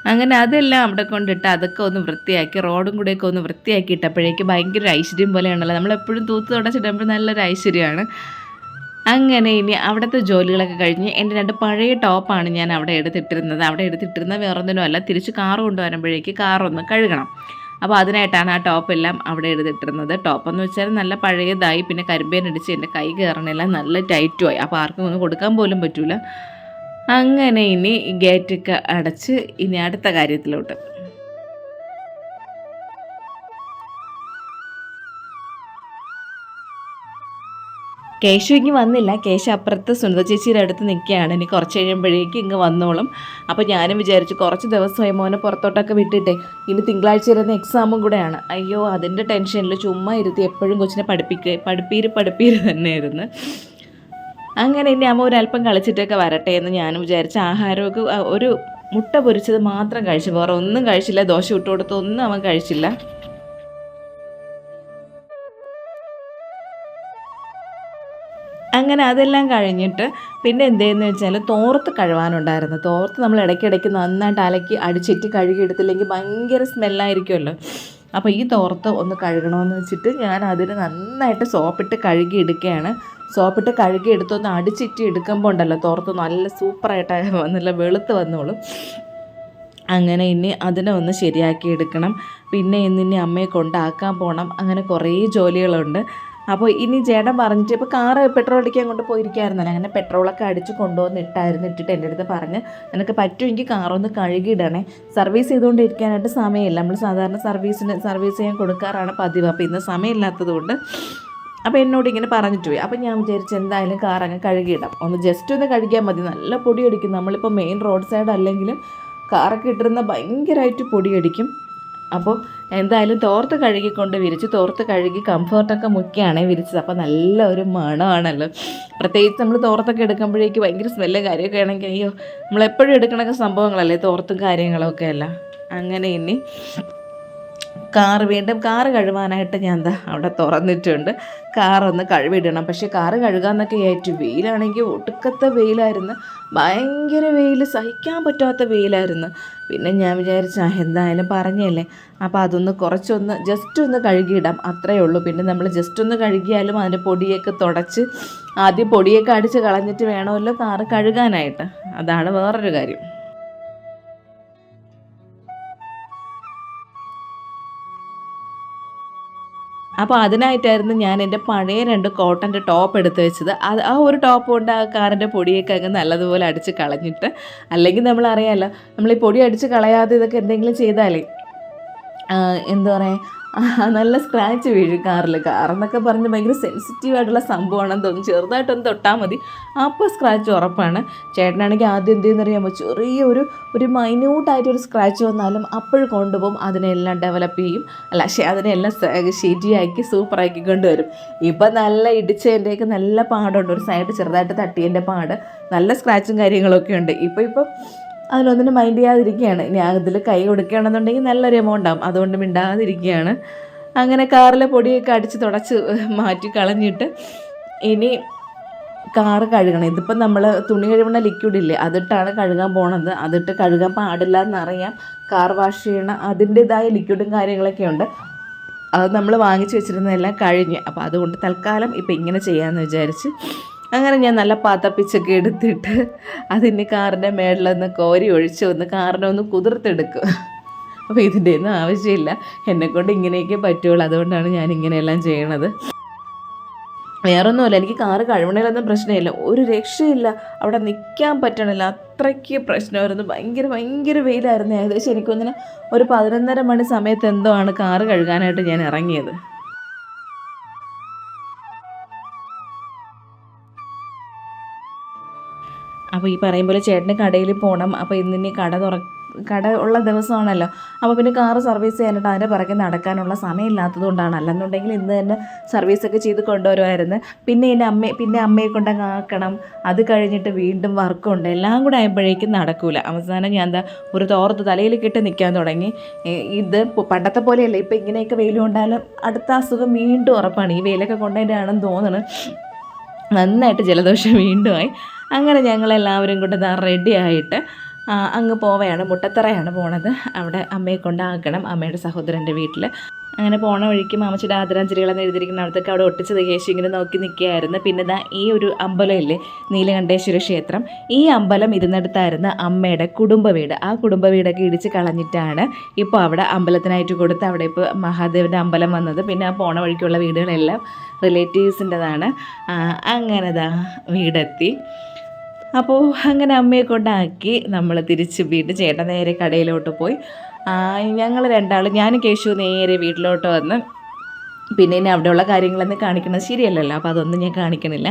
അങ്ങനെ അതെല്ലാം അവിടെ കൊണ്ടിട്ട് അതൊക്കെ ഒന്ന് വൃത്തിയാക്കി റോഡും കൂടെയൊക്കെ ഒന്ന് വൃത്തിയാക്കി ഇട്ടപ്പോഴേക്ക് ഭയങ്കര ഐശ്വര്യം പോലെയാണല്ലോ. നമ്മളെപ്പോഴും തൂത്ത് തുടച്ചിടുമ്പോൾ നല്ലൊരു ഐശ്വര്യമാണ്. അങ്ങനെ ഇനി അവിടുത്തെ ജോലികളൊക്കെ കഴിഞ്ഞ് എന്റെ രണ്ട് പഴയ ടോപ്പാണ് ഞാൻ അവിടെ എടുത്തിട്ടിരുന്നത്. അവിടെ എടുത്തിട്ടിരുന്ന വേറൊന്നിനും അല്ല തിരിച്ച് കാറ് കൊണ്ടുവരുമ്പോഴേക്ക് കാറൊന്ന് കഴുകണം. അപ്പോൾ അതിനായിട്ടാണ് ആ ടോപ്പെല്ലാം അവിടെ എടുത്തിട്ടിരുന്നത്. ടോപ്പെന്ന് വെച്ചാൽ നല്ല പഴയതായി പിന്നെ കരിമ്പേനടിച്ച് എന്റെ കൈ കയറണില്ല നല്ല ടൈറ്റുമായി അപ്പോൾ ആർക്കും ഒന്നും കൊടുക്കാൻ പോലും പറ്റൂല. അങ്ങനെ ഇനി ഗേറ്റൊക്കെ അടച്ച് ഇനി അടുത്ത കാര്യത്തിലോട്ട്. കേശു ഇങ്ങ് വന്നില്ല. കേശു അപ്പുറത്ത് സുനിത ചേച്ചിയുടെ അടുത്ത് നിൽക്കുകയാണ്. ഇനി കുറച്ച് കഴിയുമ്പോഴേക്കും ഇങ്ങ് വന്നോളും. അപ്പോൾ ഞാനും വിചാരിച്ചു കുറച്ച് ദിവസമായി മോനെ പുറത്തോട്ടൊക്കെ വിട്ടിട്ടേ. ഇനി തിങ്കളാഴ്ച ഇരുന്ന എക്സാമും കൂടെയാണ്. അയ്യോ അതിന്റെ ടെൻഷനിൽ ചുമ്മാ ഇരുത്തി എപ്പോഴും കൊച്ചിനെ പഠിപ്പിക്കുക പഠിപ്പീര് പഠിപ്പീര് തന്നെയായിരുന്നു. അങ്ങനെ ഇനി അമ്മ ഒരല്പം കളിച്ചിട്ടൊക്കെ വരട്ടെ എന്ന് ഞാനും വിചാരിച്ച ആഹാരമൊക്കെ ഒരു മുട്ട പൊരിച്ചത് മാത്രം കഴിച്ചു. വേറെ ഒന്നും കഴിച്ചില്ല. ദോശ ഇട്ട് കൊടുത്ത ഒന്നും അവൻ കഴിച്ചില്ല. അങ്ങനെ അതെല്ലാം കഴിഞ്ഞിട്ട് പിന്നെ എന്തെന്ന് വെച്ചാൽ തോർത്ത് കഴുവാനുണ്ടായിരുന്നു. തോർത്ത് നമ്മൾ ഇടയ്ക്കിടയ്ക്ക് നന്നായിട്ട് അലക്കി അടിച്ചിട്ട് കഴുകിയെടുത്തില്ലെങ്കിൽ ഭയങ്കര സ്മെല്ലായിരിക്കുമല്ലോ. അപ്പോൾ ഈ തോർത്ത് ഒന്ന് കഴുകണമെന്ന് വെച്ചിട്ട് ഞാൻ അതിന് നന്നായിട്ട് സോപ്പിട്ട് കഴുകി എടുക്കുകയാണ് സോപ്പിട്ട് കഴുകി എടുത്തൊന്ന് അടിച്ചിട്ട് എടുക്കുമ്പോൾ ഉണ്ടല്ലോ തോർത്ത് നല്ല സൂപ്പറായിട്ട് <laughs> നല്ല വെളുത്ത് വന്നോളും. അങ്ങനെ ഇനി അതിനെ ഒന്ന് ശരിയാക്കി എടുക്കണം. പിന്നെ ഇന്നിനി അമ്മയെ കൊണ്ടാക്കാൻ പോകണം അങ്ങനെ കുറേ ജോലികളുണ്ട്. അപ്പോൾ ഇനി ചേട്ടൻ പറഞ്ഞിട്ട് ഇപ്പോൾ കാറ് പെട്രോൾ അടിക്കാൻ കൊണ്ട് പോയിരിക്കുകയായിരുന്നല്ലോ അങ്ങനെ പെട്രോളൊക്കെ അടിച്ച് കൊണ്ടുവന്ന് ഇട്ടായിരുന്നു ഇട്ടിട്ട് എന്റെ അടുത്ത് പറഞ്ഞ് നിനക്ക് പറ്റുമെങ്കിൽ കാറൊന്ന് കഴുകിയിടണേ. സർവീസ് ചെയ്തുകൊണ്ടിരിക്കാനായിട്ട് സമയമില്ല. നമ്മൾ സാധാരണ സർവീസിന് സർവീസ് ചെയ്യാൻ കൊടുക്കാറാണ് പതിവ്. അപ്പോൾ ഇന്ന് സമയമില്ലാത്തത് കൊണ്ട് അപ്പോൾ എന്നോട് ഇങ്ങനെ പറഞ്ഞിട്ട് പോയി. അപ്പോൾ ഞാൻ വിചാരിച്ചു എന്തായാലും കാർ അങ്ങ് കഴുകിയിടാം. ഒന്ന് ജസ്റ്റ് ഒന്ന് കഴുകിയാൽ മതി. നല്ല പൊടിയടിക്കും നമ്മളിപ്പോൾ മെയിൻ റോഡ് സൈഡ് അല്ലെങ്കിലും കാറൊക്കെ ഇട്ടിരുന്ന ഭയങ്കരമായിട്ട് പൊടിയടിക്കും അപ്പോൾ എന്തായാലും തോർത്ത് കഴുകിക്കൊണ്ട് വിരിച്ച് തോർത്ത് കഴുകി കംഫർട്ടൊക്കെ മുക്കിയാണേ വിരിച്ചത്. അപ്പോൾ നല്ല ഒരു മണമാണല്ലോ. പ്രത്യേകിച്ച് നമ്മൾ തോർത്തൊക്കെ എടുക്കുമ്പോഴേക്ക് ഭയങ്കര സ്മെല്ല് കാര്യമൊക്കെ ആണെങ്കിൽ അയ്യോ നമ്മളെപ്പോഴും എടുക്കണ സംഭവങ്ങളല്ലേ? തോർത്തും കാര്യങ്ങളൊക്കെ അല്ല അങ്ങനെ ഇനി കാറ് വീണ്ടും കാറ് കഴുകാനായിട്ട് ഞാൻ എന്താ അവിടെ തുറന്നിട്ടുണ്ട്. കാറൊന്ന് കഴുകിടണം പക്ഷേ കാറ് കഴുകാമെന്നൊക്കെ ആയിട്ട് വെയിലാണെങ്കിൽ ഒടുക്കത്തെ വെയിലായിരുന്നു. ഭയങ്കര വെയിൽ സഹിക്കാൻ പറ്റാത്ത വെയിലായിരുന്നു. പിന്നെ ഞാൻ വിചാരിച്ച എന്തായാലും പറഞ്ഞല്ലേ. അപ്പോൾ അതൊന്ന് കുറച്ചൊന്ന് ജസ്റ്റ് ഒന്ന് കഴുകിയിടാം. അത്രയേ ഉള്ളൂ. പിന്നെ നമ്മൾ ജസ്റ്റ് ഒന്ന് കഴുകിയാലും അതിന്റെ പൊടിയൊക്കെ തുടച്ച് ആദ്യം പൊടിയൊക്കെ അടിച്ച് കളഞ്ഞിട്ട് വേണമല്ലോ കാറ് കഴുകാനായിട്ട്. അതാണ് വേറൊരു കാര്യം. അപ്പോൾ അതിനായിട്ടായിരുന്നു ഞാൻ എന്റെ പഴയ രണ്ട് കോട്ടന്റെ ടോപ്പ് എടുത്ത് വെച്ചത്. അത് ആ ഒരു ടോപ്പ് കൊണ്ട് ആ കാറിന്റെ പൊടിയൊക്കെ അങ്ങ് നല്ലതുപോലെ അടിച്ച് കളഞ്ഞിട്ട് അല്ലെങ്കിൽ നമ്മൾ അറിയാമല്ലോ നമ്മൾ ഈ പൊടി അടിച്ച് കളയാതെ ഇതൊക്കെ എന്തെങ്കിലും ചെയ്താലേ എന്താ പറയുക നല്ല സ്ക്രാച്ച് വീഴും കാറിൽ കാറെന്നൊക്കെ പറഞ്ഞ് ഭയങ്കര സെൻസിറ്റീവ് ആയിട്ടുള്ള സംഭവമാണെന്ന് തോന്നുന്നു ചെറുതായിട്ടൊന്ന് തൊട്ടാൽ മതി. അപ്പോൾ സ്ക്രാച്ച് ഉറപ്പാണ്. ചേട്ടനാണെങ്കിൽ ആദ്യം എന്ത് ചെയ്യുന്നറിയാമോ ചെറിയ ഒരു ഒരു മൈന്യൂട്ടായിട്ടൊരു സ്ക്രാച്ച് വന്നാലും അപ്പോഴും കൊണ്ടുപോകും. അതിനെല്ലാം ഡെവലപ്പ് ചെയ്യും. അല്ല അതിനെല്ലാം ശരിയാക്കി സൂപ്പറാക്കി കൊണ്ടുവരും. ഇപ്പം നല്ല ഇടിച്ചതിന്റെയൊക്കെ നല്ല പാടുണ്ട്. ഒരു സൈഡ് ചെറുതായിട്ട് തട്ടിയതിന്റെ പാട്. നല്ല സ്ക്രാച്ചും കാര്യങ്ങളൊക്കെ ഉണ്ട്. ഇപ്പോൾ ഇപ്പം അതിലൊന്നിനും മൈൻഡ് ചെയ്യാതിരിക്കുകയാണ്. ഇനി അതിൽ കൈ കൊടുക്കുകയാണെന്നുണ്ടെങ്കിൽ നല്ലൊരു എമൗണ്ട് ആവും. അതുകൊണ്ട് മിണ്ടാതിരിക്കുകയാണ്. അങ്ങനെ കാറിലെ പൊടിയൊക്കെ അടിച്ച് തുടച്ച് മാറ്റി കളഞ്ഞിട്ട് ഇനി കാറ് കഴുകണം. ഇതിപ്പം നമ്മൾ തുണി കഴുകുന്ന ലിക്വിഡ് ഇല്ലേ അതിട്ടാണ് കഴുകാൻ പോണത്. അതിട്ട് കഴുകാൻ പാടില്ല എന്നറിയാം കാർ വാഷ് ചെയ്യണം അതിന്റെതായ ലിക്വിഡും കാര്യങ്ങളൊക്കെ ഉണ്ട്. അത് നമ്മൾ വാങ്ങിച്ച് വെച്ചിരുന്നതെല്ലാം കഴിഞ്ഞ്. അപ്പോൾ അതുകൊണ്ട് തൽക്കാലം ഇപ്പം ഇങ്ങനെ ചെയ്യാമെന്ന് വിചാരിച്ച് അങ്ങനെ ഞാൻ നല്ല പാത്തപ്പിച്ചൊക്കെ എടുത്തിട്ട് അതിന് കാറിന്റെ മേളിലൊന്ന് കോരി ഒഴിച്ച് ഒന്ന് കാറിനെ ഒന്ന് കുതിർത്തെടുക്കും. അപ്പോൾ ഇതിന്റെ ഒന്നും ആവശ്യമില്ല എന്നെക്കൊണ്ട് ഇങ്ങനെയൊക്കെ പറ്റുള്ളൂ. അതുകൊണ്ടാണ് ഞാൻ ഇങ്ങനെയെല്ലാം ചെയ്യണത്. വേറൊന്നുമല്ല എനിക്ക് കാറ് കഴുകണേലൊന്നും പ്രശ്നമില്ല. ഒരു രക്ഷയില്ല. അവിടെ നിൽക്കാൻ പറ്റണില്ല. അത്രയ്ക്ക് പ്രശ്നമായിരുന്നു. ഭയങ്കര ഭയങ്കര വെയിലായിരുന്നു. ഏകദേശം എനിക്കൊന്നിന് ഒരു പതിനൊന്നര മണി സമയത്ത് എന്തോ ആണ് കാറ് കഴുകാനായിട്ട് ഞാൻ ഇറങ്ങിയത്. അപ്പോൾ ഈ പറയും പോലെ ചേട്ടന് കടയിൽ പോകണം അപ്പോൾ ഇന്നിനി കട തുറ കട ഉള്ള ദിവസമാണല്ലോ. അപ്പോൾ പിന്നെ കാറ് സർവീസ് ചെയ്യാനായിട്ട് അതിന്റെ പിറകെ നടക്കാനുള്ള സമയമില്ലാത്തതുകൊണ്ടാണ്. അല്ലെന്നുണ്ടെങ്കിൽ ഇന്ന് തന്നെ സർവീസൊക്കെ ചെയ്ത് കൊണ്ടുവരുമായിരുന്നു. പിന്നെ എന്റെ അമ്മ പിന്നെ അമ്മയെ കൊണ്ട് ആക്കണം. അത് കഴിഞ്ഞിട്ട് വീണ്ടും വർക്കുണ്ട് എല്ലാം കൂടെ ആയപ്പോഴേക്കും നടക്കൂല. അവസാനം ഞാൻ എന്താ ഒരു തോർത്ത് തലയിൽ കിട്ട് നിൽക്കാൻ തുടങ്ങി. ഇത് പണ്ടത്തെ പോലെയല്ല. ഇപ്പോൾ ഇങ്ങനെയൊക്കെ വെയിൽ കൊണ്ടാലും അടുത്ത അസുഖം വീണ്ടും ഉറപ്പാണ്. ഈ വെയിലൊക്കെ കൊണ്ടതിന്റെ ആണെന്ന് നന്നായിട്ട് ജലദോഷം വീണ്ടും ആയി. അങ്ങനെ ഞങ്ങളെല്ലാവരും കൂടെ ഇതാ റെഡി ആയിട്ട് അങ്ങ് പോവുകയാണ് മുട്ടത്തറയാണ് പോണത്. അവിടെ അമ്മയെ കൊണ്ടാക്കണം അമ്മയുടെ സഹോദരന്റെ വീട്ടിൽ അങ്ങനെ പോണ വഴിക്ക് മാമച്ചിയുടെ ആദരാഞ്ജലികളെന്ന് എഴുതിയിരിക്കുന്ന അവിടത്തേക്ക് അവിടെ ഒട്ടിച്ചത് യേശു ഇങ്ങനെ നോക്കി നിൽക്കുകയായിരുന്നു. പിന്നെ ദാ ഈ ഒരു അമ്പലം ഇല്ലേ നീലകണ്ഠേശ്വര ക്ഷേത്രം. ഈ അമ്പലം ഇരുന്നിടത്തായിരുന്നു അമ്മയുടെ കുടുംബ വീട്. ആ കുടുംബ വീടൊക്കെ ഇടിച്ച് കളഞ്ഞിട്ടാണ് ഇപ്പോൾ അവിടെ അമ്പലത്തിനായിട്ട് കൊടുത്ത് അവിടെ ഇപ്പോൾ മഹാദേവന്റെ അമ്പലം വന്നത്. പിന്നെ ആ പോണ വഴിക്കുള്ള വീടുകളെല്ലാം റിലേറ്റീവ്സിന്റെതാണ് അങ്ങനെതാ വീടെത്തി. അപ്പോൾ അങ്ങനെ അമ്മയെ കൊണ്ടാക്കി നമ്മൾ തിരിച്ച് വീട്ടിൽ ചേട്ടൻ നേരെ കടയിലോട്ട് പോയി. ഞങ്ങൾ രണ്ടാളും ഞാനും കേശു നേരെ വീട്ടിലോട്ട് വന്ന് പിന്നെ ഇനി അവിടെയുള്ള കാര്യങ്ങളൊന്നും കാണിക്കണം ശരിയല്ലല്ലോ അപ്പോൾ അതൊന്നും ഞാൻ കാണിക്കണില്ല.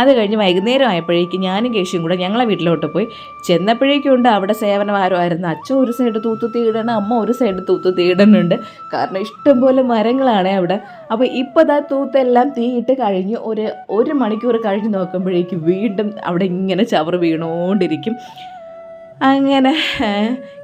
അത് കഴിഞ്ഞ് വൈകുന്നേരം ആയപ്പോഴേക്കും ഞാനും കേശിയും കൂടെ ഞങ്ങളെ വീട്ടിലോട്ട് പോയി. ചെന്നപ്പോഴേക്കും ഉണ്ട് അവിടെ സേവനം ആരുമായിരുന്നു അച്ഛൻ ഒരു സൈഡ് തൂത്തു തീടണം അമ്മ ഒരു സൈഡ് തൂത്തു തീടുന്നുണ്ട് കാരണം ഇഷ്ടംപോലെ മരങ്ങളാണ് അവിടെ. അപ്പോൾ ഇപ്പോൾ ദാ തൂത്തെല്ലാം തീയിട്ട് കഴിഞ്ഞ് ഒരു ഒരു മണിക്കൂർ കഴിഞ്ഞ് നോക്കുമ്പോഴേക്കും വീണ്ടും അവിടെ ഇങ്ങനെ ചവറ് വീണുകൊണ്ടിരിക്കും അങ്ങനെ.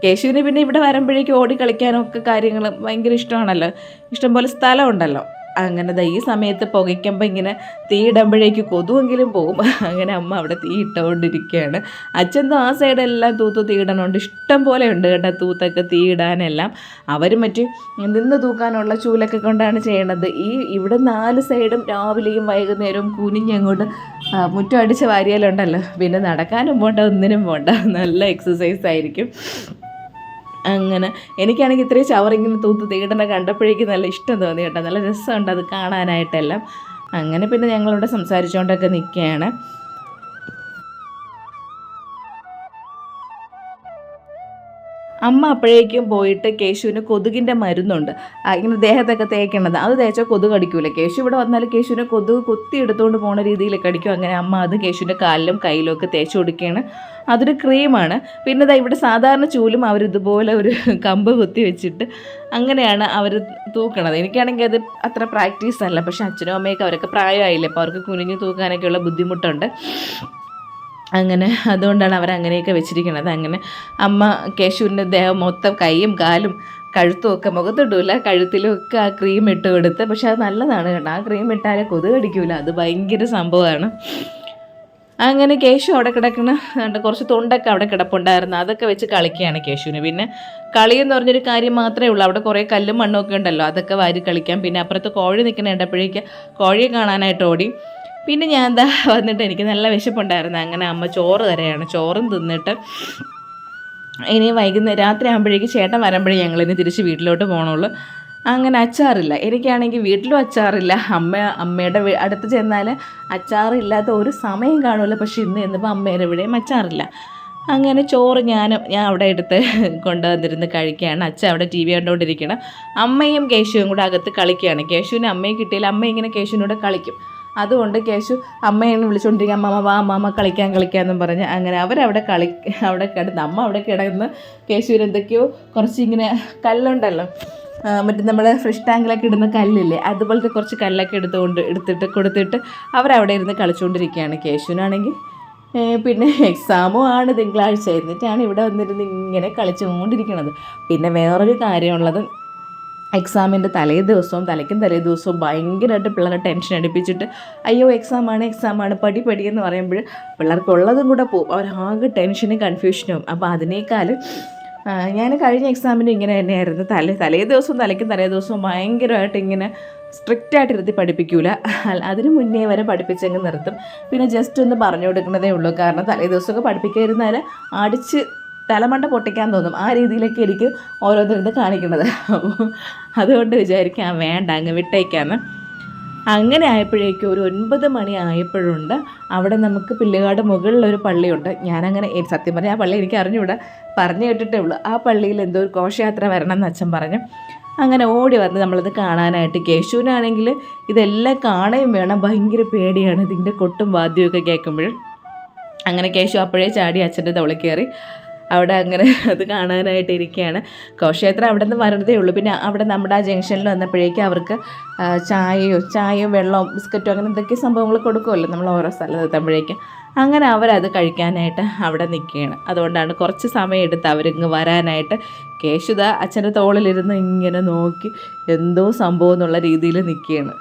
കേശുവിന് പിന്നെ ഇവിടെ വരുമ്പോഴേക്കും ഓടി കളിക്കാനൊക്കെ കാര്യങ്ങൾ ഭയങ്കര ഇഷ്ടമാണല്ലോ. ഇഷ്ടംപോലെ സ്ഥലമുണ്ടല്ലോ. അങ്ങനെ ഈ സമയത്ത് പുകയ്ക്കുമ്പോൾ ഇങ്ങനെ തീ ഇടുമ്പോഴേക്ക് കൊതുവെങ്കിലും പോകും അങ്ങനെ അമ്മ അവിടെ തീ ഇട്ടുകൊണ്ടിരിക്കുകയാണ്. അച്ഛൻ ആ സൈഡെല്ലാം തൂത്ത് തീ ഇടണമുണ്ട് ഇഷ്ടം പോലെ ഉണ്ട് കേട്ടോ തൂത്തൊക്കെ തീ ഇടാനെല്ലാം. അവർ മറ്റേ നിന്ന് തൂക്കാനുള്ള ചൂലൊക്കെ കൊണ്ടാണ് ചെയ്യണത്. ഈ ഇവിടെ നാല് സൈഡും രാവിലെയും വൈകുന്നേരവും കുനിഞ്ഞങ്ങോട്ട് മുറ്റം അടിച്ച് വാരിയാലുണ്ടല്ലോ. പിന്നെ നടക്കാനും പോണ്ട ഒന്നിനും പോണ്ട. നല്ല എക്സസൈസ് ആയിരിക്കും. അങ്ങനെ. എനിക്കാണെങ്കിൽ ഇത്രയും ചവറിങ്ങനെ തൂത്ത് തീടനെ കണ്ടപ്പോഴേക്കും നല്ല ഇഷ്ടം തോന്നി കേട്ടോ. നല്ല രസമുണ്ട് അത് കാണാനായിട്ടെല്ലാം. അങ്ങനെ പിന്നെ ഞങ്ങളിവിടെ സംസാരിച്ചുകൊണ്ടൊക്കെ നിൽക്കുകയാണ്. അമ്മ അപ്പോഴേക്കും പോയിട്ട് കേശുവിന് കൊതുകിന്റെ മരുന്നുണ്ട്. ഇങ്ങനെ ദേഹത്തൊക്കെ തേക്കണത്. അത് തേച്ചാൽ കൊതുക് കടിക്കൂല. കേശു ഇവിടെ വന്നാൽ കേശുവിനെ കൊതുക് കൊത്തി എടുത്തുകൊണ്ട് പോകുന്ന രീതിയിൽ കടിക്കും. അങ്ങനെ അമ്മ അത് കേശുവിന്റെ കാലിലും കയ്യിലും ഒക്കെ തേച്ച് കൊടുക്കുകയാണ് അതൊരു ക്രീമാണ്. പിന്നെ ദാ ഇവിടെ സാധാരണ ചൂലും അവരിതുപോലെ ഒരു കമ്പ് കുത്തി വെച്ചിട്ട് അങ്ങനെയാണ് അവർ തൂക്കണത്. എനിക്കാണെങ്കിൽ അത് അത്ര പ്രാക്ടീസ് അല്ല പക്ഷേ അച്ഛനും അമ്മയൊക്കെ അവരൊക്കെ പ്രായമായില്ലേ? അപ്പോൾ അവർക്ക് കുനിഞ്ഞ് തൂക്കാനൊക്കെയുള്ള ബുദ്ധിമുട്ടുണ്ട്. അങ്ങനെ അതുകൊണ്ടാണ് അവർ അങ്ങനെയൊക്കെ വെച്ചിരിക്കുന്നത്. അങ്ങനെ അമ്മ കേശുവിന്റെ ദേഹം മൊത്തം കൈയും കാലും കഴുത്തും ഒക്കെ മുഖത്തിടൂല. കഴുത്തിലും ഒക്കെ ആ ക്രീം ഇട്ട് കൊടുത്ത്. പക്ഷെ അത് നല്ലതാണ് കേട്ടോ. ആ ക്രീം ഇട്ടാലേ കൊതുക് അടിക്കൂല അത് ഭയങ്കര സംഭവമാണ്. അങ്ങനെ കേശു അവിടെ കിടക്കണ. കുറച്ച് തൊണ്ടൊക്കെ അവിടെ കിടപ്പുണ്ടായിരുന്നു. അതൊക്കെ വെച്ച് കളിക്കുകയാണ് കേശുവിന്. പിന്നെ കളി എന്ന് പറഞ്ഞൊരു കാര്യം മാത്രമേ ഉള്ളൂ. അവിടെ കുറേ കല്ലും മണ്ണും ഒക്കെ ഉണ്ടല്ലോ. അതൊക്കെ വാരി കളിക്കാം. പിന്നെ അപ്പുറത്ത് കോഴി നിൽക്കുന്ന കോഴിയെ കാണാനായിട്ട് ഓടി. പിന്നെ ഞാൻ എന്താ വന്നിട്ട് എനിക്ക് നല്ല വിശപ്പുണ്ടായിരുന്നു. അങ്ങനെ അമ്മ ചോറ് തരയാണ് ചോറും തിന്നിട്ട് ഇനി വൈകുന്നേരം രാത്രി ആകുമ്പോഴേക്ക് ചേട്ടൻ വരുമ്പോഴേ ഇനി തിരിച്ച് വീട്ടിലോട്ട് പോകണുള്ളൂ അങ്ങനെ അച്ചാറില്ല. എനിക്കാണെങ്കിൽ വീട്ടിലും അച്ചാറില്ല. അമ്മ അമ്മയുടെ അടുത്ത് ചെന്നാൽ അച്ചാറില്ലാത്ത ഒരു സമയം കാണുമല്ലോ. പക്ഷെ ഇന്ന് ചെന്നപ്പോൾ അമ്മയുടെ ഇവിടെയും അച്ചാറില്ല. അങ്ങനെ ചോറ് ഞാൻ ഞാൻ അവിടെ എടുത്ത് കൊണ്ടുവന്നിരുന്ന് കഴിക്കുകയാണ്. അച്ഛൻ അവിടെ ടി വി കണ്ടുകൊണ്ടിരിക്കണം അമ്മയും കേശുവും കൂടെ അകത്ത് കളിക്കുകയാണ്. കേശുവിന് അമ്മയെ കിട്ടിയാൽ അമ്മ ഇങ്ങനെ കേശുവിനോട് കളിക്കും. അതുകൊണ്ട് കേശു അമ്മയെ വിളിച്ചുകൊണ്ടിരിക്കുക അമ്മ വാ അമ്മ കളിക്കാൻ കളിക്കാമെന്നും പറഞ്ഞ് അങ്ങനെ അവരവിടെ കളി അവിടെ കിടന്ന് അമ്മ അവിടെ കിടന്ന് കേശുവിന് എന്തൊക്കെയോ കുറച്ച് ഇങ്ങനെ കല്ലുണ്ടല്ലോ മറ്റേ നമ്മൾ ഫ്രഷ് ടാങ്കിലൊക്കെ ഇടുന്ന കല്ലില്ലേ അതുപോലത്തെ കുറച്ച് കല്ലൊക്കെ എടുത്തുകൊണ്ട് എടുത്തിട്ട് കൊടുത്തിട്ട് അവരവിടെ ഇരുന്ന് കളിച്ചുകൊണ്ടിരിക്കുകയാണ് കേശുവിനാണെങ്കിൽ. പിന്നെ എക്സാമും ആണ് തിങ്കളാഴ്ച. എന്നിട്ടാണ് ഇവിടെ വന്നിരുന്ന് ഇങ്ങനെ കളിച്ചുകൊണ്ടിരിക്കുന്നത് പിന്നെ വേറൊരു കാര്യമുള്ളത് എക്സാമിന്റെ തലേ ദിവസവും തലയ്ക്കും തലേ ദിവസവും ഭയങ്കരമായിട്ട് പിള്ളേരെ ടെൻഷൻ അടിപ്പിച്ചിട്ട് അയ്യോ എക്സാമാണ് എക്സാമാണ് പടി പടി എന്ന് പറയുമ്പോൾ പിള്ളേർക്കുള്ളതും കൂടെ പോകും. അവരാകെ ടെൻഷനും കൺഫ്യൂഷനും അപ്പോൾ അതിനേക്കാൾ ഞാൻ കഴിഞ്ഞ എക്സാമിന് ഇങ്ങനെ തന്നെയായിരുന്നു. തലേ തലേ ദിവസവും തലയ്ക്കും തലേ ദിവസവും ഭയങ്കരമായിട്ട് ഇങ്ങനെ സ്ട്രിക്റ്റ് ആയിട്ട് ഇരുത്തി പഠിപ്പിക്കൂല. അതിന് മുന്നേ വരെ പഠിപ്പിച്ചെങ്കിൽ നിർത്തും. പിന്നെ ജസ്റ്റ് ഒന്ന് പറഞ്ഞു കൊടുക്കുന്നതേ ഉള്ളൂ. കാരണം തലേ ദിവസമൊക്കെ പഠിപ്പിക്കാതിരുന്നാൽ അടിച്ച് തലമണ്ട പൊട്ടിക്കാൻ തോന്നും. ആ രീതിയിലൊക്കെ എനിക്ക് ഓരോരുത്തരും കാണിക്കുന്നത്. അതുകൊണ്ട് വിചാരിക്കാം വേണ്ട അങ്ങ് വിട്ടേക്കാന്ന്. അങ്ങനെ ആയപ്പോഴേക്കും ഒരു ഒൻപത് മണി ആയപ്പോഴുണ്ട്. അവിടെ നമുക്ക് പിള്ളികാട് മുകളിലൊരു പള്ളിയുണ്ട്. ഞാനങ്ങനെ സത്യം പറഞ്ഞാൽ ആ പള്ളി എനിക്ക് അറിഞ്ഞുകൂടാ പറഞ്ഞു കേട്ടിട്ടേ ഉള്ളൂ. ആ പള്ളിയിൽ എന്തോ ഒരു ഘോഷയാത്ര വരണം എന്ന് അച്ഛൻ പറഞ്ഞു. അങ്ങനെ ഓടി വന്ന് നമ്മളത് കാണാനായിട്ട് കേശുവിനാണെങ്കിൽ ഇതെല്ലാം കാണുകയും വേണം. ഭയങ്കര പേടിയാണ്. ഇതിന്റെ കൊട്ടും വാദ്യമൊക്കെ കേൾക്കുമ്പോൾ അങ്ങനെ കേശു അപ്പോഴേ ചാടി അച്ഛന്റെ തവളി കയറി. അവിടെ അങ്ങനെ <laughs> അത് കാണാനായിട്ട് ഇരിക്കുകയാണ്. ഘോഷയാത്ര അവിടെ നിന്ന് വരണതേ ഉള്ളൂ. പിന്നെ അവിടെ നമ്മുടെ ആ ജംഗ്ഷനിൽ വന്നപ്പോഴേക്കും അവർക്ക് ചായയോ ചായയോ വെള്ളമോ ബിസ്ക്കറ്റോ അങ്ങനെ എന്തൊക്കെ സംഭവങ്ങൾ കൊടുക്കുമല്ലോ നമ്മൾ ഓരോ സ്ഥലത്ത് എത്തുമ്പോഴേക്കും. അങ്ങനെ അവരത് കഴിക്കാനായിട്ട് അവിടെ നിൽക്കുകയാണ്. അതുകൊണ്ടാണ് കുറച്ച് സമയം എടുത്ത് അവരിങ്ങ് വരാനായിട്ട് കേശുദ അച്ഛന്റെ തോളിലിരുന്ന് ഇങ്ങനെ നോക്കി എന്തോ സംഭവം എന്നുള്ള രീതിയിൽ നിൽക്കുകയാണ്.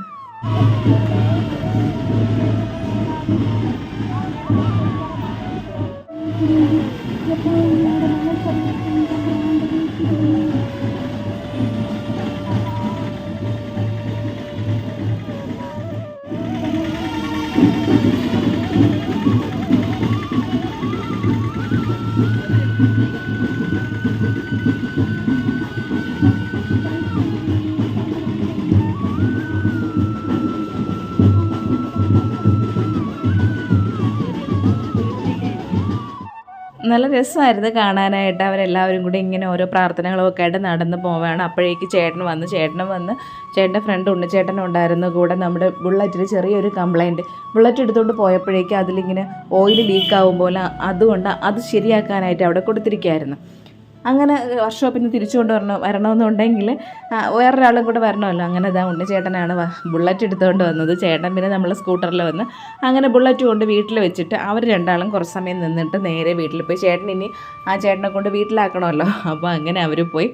നല്ല രസമായിരുന്നു കാണാനായിട്ട്. അവരെല്ലാവരും കൂടി ഇങ്ങനെ ഓരോ പ്രാർത്ഥനകളൊക്കെ ആയിട്ട് നടന്ന് പോവുകയാണ്. അപ്പോഴേക്ക് ചേട്ടൻ വന്ന് ചേട്ടനും വന്ന്. ചേട്ടന്റെ ഫ്രണ്ട് ഉണ്ണിച്ചേട്ടനും ഉണ്ടായിരുന്നു. കൂടെ നമ്മുടെ ബുള്ളറ്റിൽ ചെറിയൊരു കംപ്ലൈന്റ് ബുള്ളറ്റ് എടുത്തുകൊണ്ട് പോയപ്പോഴേക്ക് അതിലിങ്ങനെ ഓയിൽ ലീക്ക് ആവും പോലെ അതുകൊണ്ട് അത് ശരിയാക്കാനായിട്ട് അവിടെ കൊടുത്തിരിക്കുകയായിരുന്നു അങ്ങനെ വർക്ക്ഷോപ്പിൽ നിന്ന് തിരിച്ചു കൊണ്ട് വരണം വരണമെന്നുണ്ടെങ്കിൽ വേറൊരാളും കൂടെ വരണമല്ലോ. അങ്ങനെ ഇതാ ഉണ്ണി ചേട്ടനാണ് ബുള്ളറ്റ് എടുത്തുകൊണ്ട് വന്നത്. ചേട്ടൻ പിന്നെ നമ്മൾ സ്കൂട്ടറിൽ വന്ന് അങ്ങനെ ബുള്ളറ്റ് കൊണ്ട് വീട്ടിൽ വെച്ചിട്ട് അവർ രണ്ടാളും കുറച്ച് സമയം നിന്നിട്ട് നേരെ വീട്ടിൽ പോയി. ചേട്ടൻ ഇനി ആ ചേട്ടനെ കൊണ്ട് വീട്ടിലാക്കണമല്ലോ. അപ്പോൾ അങ്ങനെ അവർ പോയി.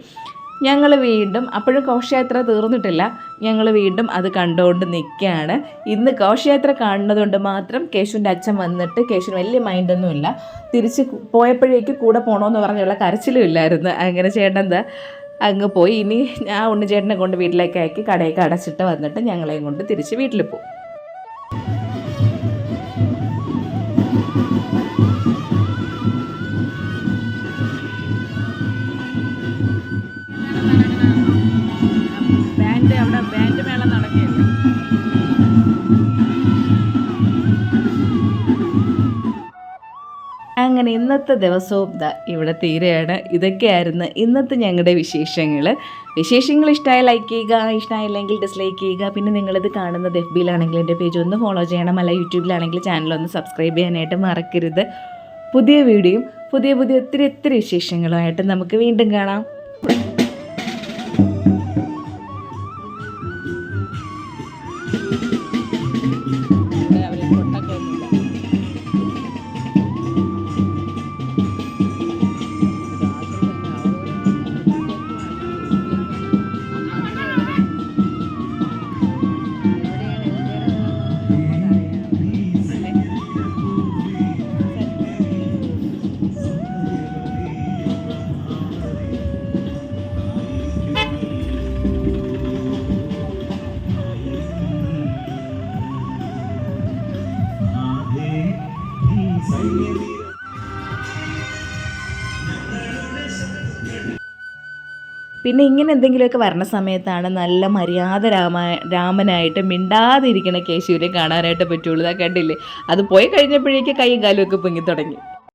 ഞങ്ങൾ വീണ്ടും അപ്പോഴും ഘോഷയാത്ര തീർന്നിട്ടില്ല. ഞങ്ങൾ വീണ്ടും അത് കണ്ടുകൊണ്ട് നിൽക്കുകയാണ് ഇന്ന് ഘോഷയാത്ര കാണുന്നതുകൊണ്ട് മാത്രം കേശുവിന്റെ അച്ഛൻ വന്നിട്ട് കേശുവിന് വലിയ മൈൻഡൊന്നുമില്ല. തിരിച്ച് പോയപ്പോഴേക്ക് കൂടെ പോകണമെന്ന് പറഞ്ഞുള്ള കരച്ചിലും ഇല്ലായിരുന്നു. അങ്ങനെ ചേട്ടൻ അങ്ങ് പോയി. ഇനി ആ ഉണ്ണിച്ചേട്ടനെ കൊണ്ട് വീട്ടിലേക്ക് ആക്കി കടയൊക്കെ അടച്ചിട്ട് വന്നിട്ട് ഞങ്ങളെയും കൊണ്ട് തിരിച്ച് വീട്ടിൽ പോകും അങ്ങനെ ഇന്നത്തെ ദിവസവും ഇവിടെ തീരെയാണ്. ഇതൊക്കെയായിരുന്നു ഇന്നത്തെ ഞങ്ങളുടെ വിശേഷങ്ങൾ വിശേഷങ്ങൾ ഇഷ്ടമായി ലൈക്ക് ചെയ്യുക ഇഷ്ടമായില്ലെങ്കിൽ ഡിസ്ലൈക്ക് ചെയ്യുക. പിന്നെ നിങ്ങളിത് കാണുന്നത് എഫ് ബിയിലാണെങ്കിൽ എന്റെ പേജ് ഒന്ന് ഫോളോ ചെയ്യണം. അല്ല യൂട്യൂബിലാണെങ്കിൽ ചാനൽ ഒന്ന് സബ്സ്ക്രൈബ് ചെയ്യാനായിട്ട് മറക്കരുത്. പുതിയ വീഡിയോയും പുതിയ പുതിയ ഒത്തിരി ഒത്തിരി വിശേഷങ്ങളുമായിട്ട് നമുക്ക് വീണ്ടും കാണാം. പിന്നെ ഇങ്ങനെ എന്തെങ്കിലുമൊക്കെ വരണ സമയത്താണ് നല്ല മര്യാദ രാമ രാമനായിട്ട് മിണ്ടാതിരിക്കണ കേശുവിനെ കാണാനായിട്ട് പറ്റുള്ളൂ. കണ്ടില്ലേ? അത് പോയി കഴിഞ്ഞപ്പോഴേക്ക് കൈയും പൊങ്ങി തുടങ്ങി.